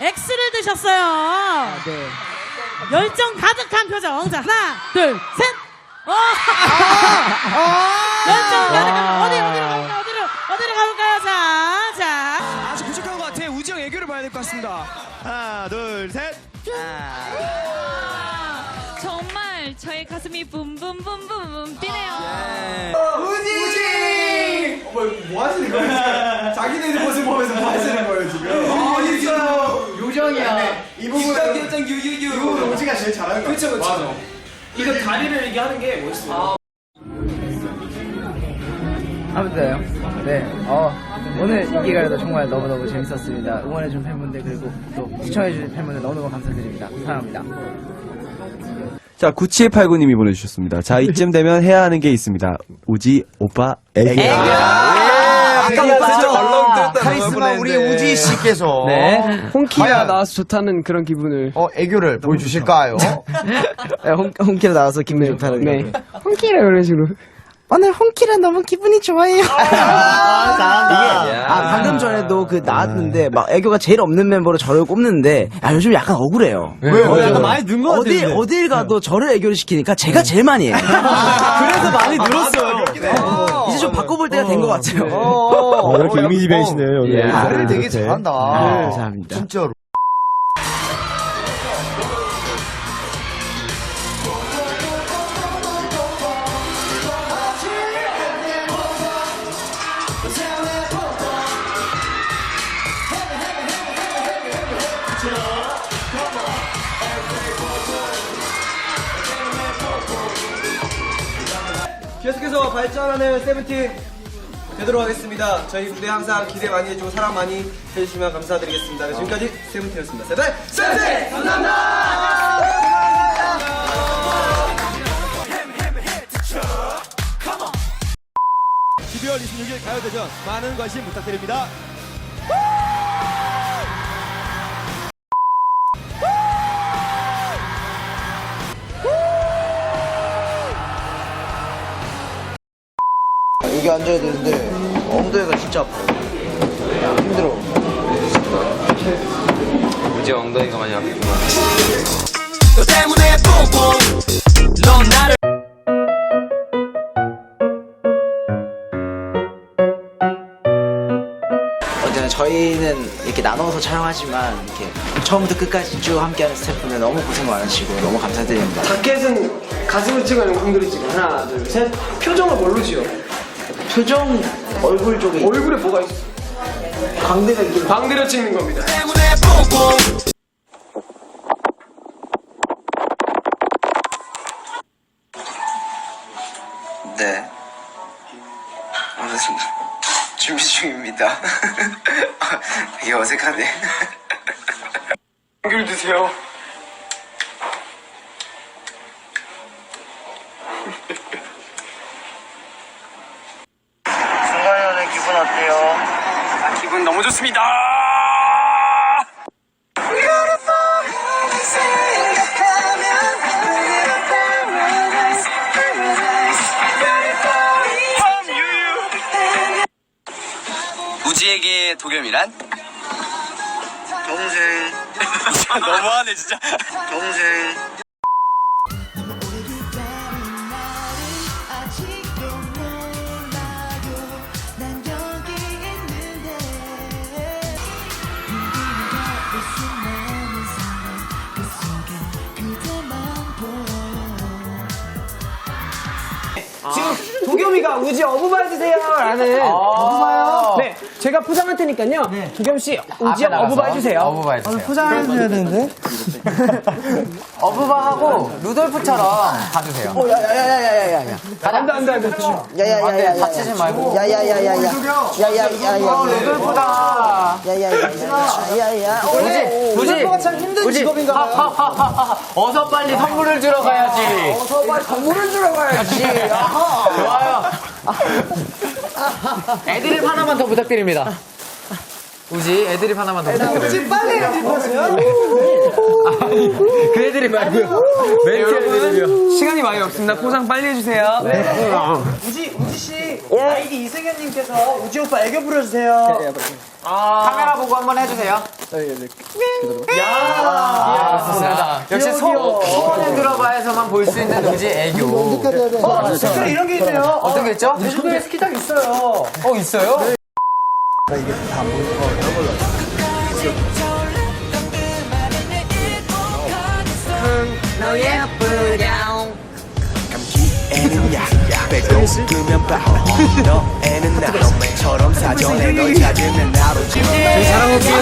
X를 드셨어요. 네. 열정 가득한 표정. 자, 하나, 둘, 셋. 어. 열정 가득한 어디 어디로 가볼까요? 어디로 어디로 가볼까요? 자, 자. 아주 부족한 것 같아. 우지 형 애교를 봐야 될 것 같습니다. 하나, 둘, 셋. 정말 저의 가슴이 붐붐붐붐붐 뛰네요. 뭐 하시는 거예요? 자기네 모습 보면서 뭐 하시는 거예요? 아, 있어요. 요정이야. 이 부분. 입장 유유유. 이 부분 오지가 제일 잘하는 거 그쵸, 그쵸. 맞아. 이거 다리를 이렇게 하는 게 멋있어 요. 아무튼요. 네. 어, 오늘 인기가요도 정말 너무너무 재밌었습니다. 응원해준 팬분들 그리고 또 시청해주신 팬분들 너무너무 감사드립니다. 사랑합니다. 자, 9789님이 보내주셨습니다. 자, 이쯤 되면 해야 하는 게 있습니다. 우지, 오빠, 애교. 아까부터 얼렁들었다 카리스마 우리 우지 씨께서 네. 홍키가 과연- 나와서 좋다는 그런 기분을. 어, 애교를 보여주실까요? 네, 홍, 홍키로 나와서 기분이 좋다는 네. 거. 홍키라 그런 식으로. 오늘 홍키라 너무 기분이 좋아요. 잘한다. 아, 방금 전에도 그 나왔는데 막 애교가 제일 없는 멤버로 저를 꼽는데 아, 요즘 약간 억울해요. 왜요? 어, 약간 많이 는 어디 어딜 가도 저를 애교를 시키니까 제가 제일 많이 해요. 그래서 많이 늘었어요. 어, 좀 바꿔볼 때가 된 것 같아요. 어, 이렇게 이미지 변신을 오늘. 예, 말을 되게 잘한다. 네, 감사합니다. 진짜로. 계속해서 발전하는 세븐틴 되도록 하겠습니다. 저희 무대 항상 기대 많이 해주고 사랑 많이 해주시면 감사드리겠습니다. 네, 지금까지 세븐틴이었습니다. 세븐! 세븐틴! 감사합니다! 12월 26일 가요대전 많은 관심 부탁드립니다. 여기 앉아야 되는데 엉덩이가 진짜 아파. 힘들어. 우지 엉덩이가 많이 아프구나. 너 때문에 뽕뽕. 넌 나를. 언제나 저희는 이렇게 나눠서 촬영하지만 이렇게 처음부터 끝까지 쭉 함께하는 스태프분들 너무 고생 많으시고 너무 감사드립니다. 자켓은 가슴을 찍어야 되는 광대를 찍어. 하나, 둘, 셋. 표정을 뭘로 지어? 표정 얼굴 쪽에 얼굴에 뭐가 있어? 광대가 이렇게 광대로 찍는 겁니다. 네. 무슨 준비 중입니다. 이게 어색하네. 귤 드세요. 승관이 기분 어때요? 기분 너무 좋습니다. 우지에게 도겸이란? 동생. 너무하네 진짜. 동생. 도겸이가 우지 어부바 해주세요. 라는. 어부바요? 네 제가 포장할 테니까요 도겸 씨 우지 어부바 해주세요 어부바 해주세요 포장을 해야 되는데. 어부바하고 루돌프처럼 가주세요. 어, 야야야야야야야. 안돼 안돼 안돼 야야야야야. 다치지 말고. 야야야야야. 야야야야야. 루돌프다. 야야야야야. 우지, 우지. 참 힘든 우지. 직업인가 봐요. 하하하하. 어서 빨리 선물을 주러 가야지. 어서 빨리 선물을 주러 가야지. 좋아요. 애드립 하나만 더 부탁드립니다. 우지, 애드립 하나만 더 부탁드려요. 우지 빨리 해주세요. 그 애드립 말고요. 멘트 알려드려. 시간이 많이 없습니다. 포장 빨리 해주세요. 우지 우지 씨 아이디 이승현님께서 우지 오빠 애교 부려주세요. 카메라 보고 한번 해주세요. 아, 역시 소, 소원을 들어봐야서만 볼 수 있는 우지 애교. 어, 댓글에 이런 게 있네요. 어떤 게 있죠? 제주도에 스키장 있어요. 어, 있어요? 애는 야 빼고 끄면 봐 너애는 나 처럼 사전에 널 찾으면 나로 지금 잘하고 올게요.